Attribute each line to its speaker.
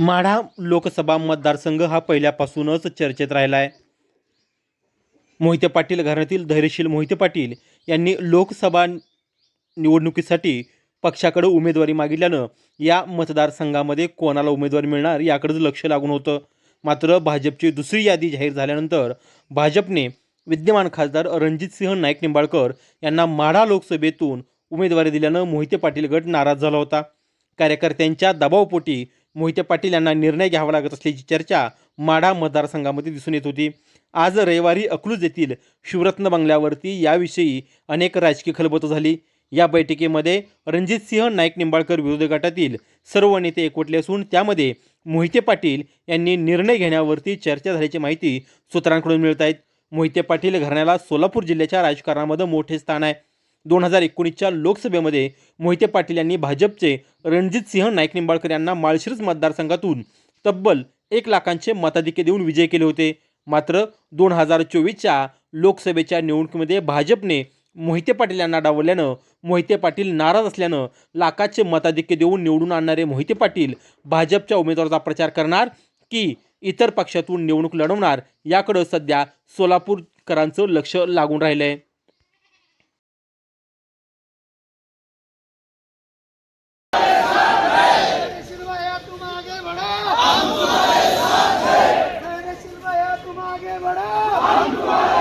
Speaker 1: माढा लोकसभा मतदारसंघ हा पहिल्यापासूनच चर्चेत राहिला आहे मोहिते पाटील घराण्यातील धैर्यशील मोहिते पाटील यांनी लोकसभा निवडणुकीसाठी पक्षाकडे उमेदवारी मागितल्यानं या मतदारसंघामध्ये कोणाला उमेदवारी मिळणार याकडेच लक्ष लागून होतं. मात्र भाजपची दुसरी यादी जाहीर झाल्यानंतर भाजपने विद्यमान खासदार रणजितसिंह नाईक निंबाळकर यांना माढा लोकसभेतून उमेदवारी दिल्यानं मोहिते पाटील गट नाराज झाला होता. कार्यकर्त्यांच्या दबावपोटी मोहिते पाटील यांना निर्णय घ्यावा लागत असल्याची चर्चा माढा मतदारसंघामध्ये दिसून येत होती. आज रविवारी अकलूज येथील शिवरत्न बंगल्यावरती याविषयी अनेक राजकीय खलबतं झाली. या बैठकीमध्ये रणजितसिंह नाईक निंबाळकर विरोधी गटातील सर्व नेते एकवटले असून त्यामध्ये मोहिते पाटील यांनी निर्णय घेण्यावरती चर्चा झाल्याची माहिती सूत्रांकडून मिळत आहेत मोहिते पाटील घराण्याला सोलापूर जिल्ह्याच्या राजकारणामध्ये मोठे स्थान आहे. दोन हजार एकोणीसच्या लोकसभेमध्ये मोहिते पाटील यांनी भाजपचे रणजितसिंह नाईक निंबाळकर यांना माळशिरस मतदारसंघातून तब्बल एक लाखांचे मताधिक्य देऊन विजय केले होते. मात्र दोन हजार चोवीसच्या लोकसभेच्या निवडणुकीमध्ये भाजपने मोहिते पाटील यांना डावलल्यानं मोहिते पाटील नाराज असल्यानं लाखाचे मताधिक्य देऊन निवडून आणणारे मोहिते पाटील भाजपच्या उमेदवाराचा प्रचार करणार की इतर पक्षातून निवडणूक लढवणार याकडं सध्या सोलापूरकरांचं लक्ष लागून राहिलं आहे করো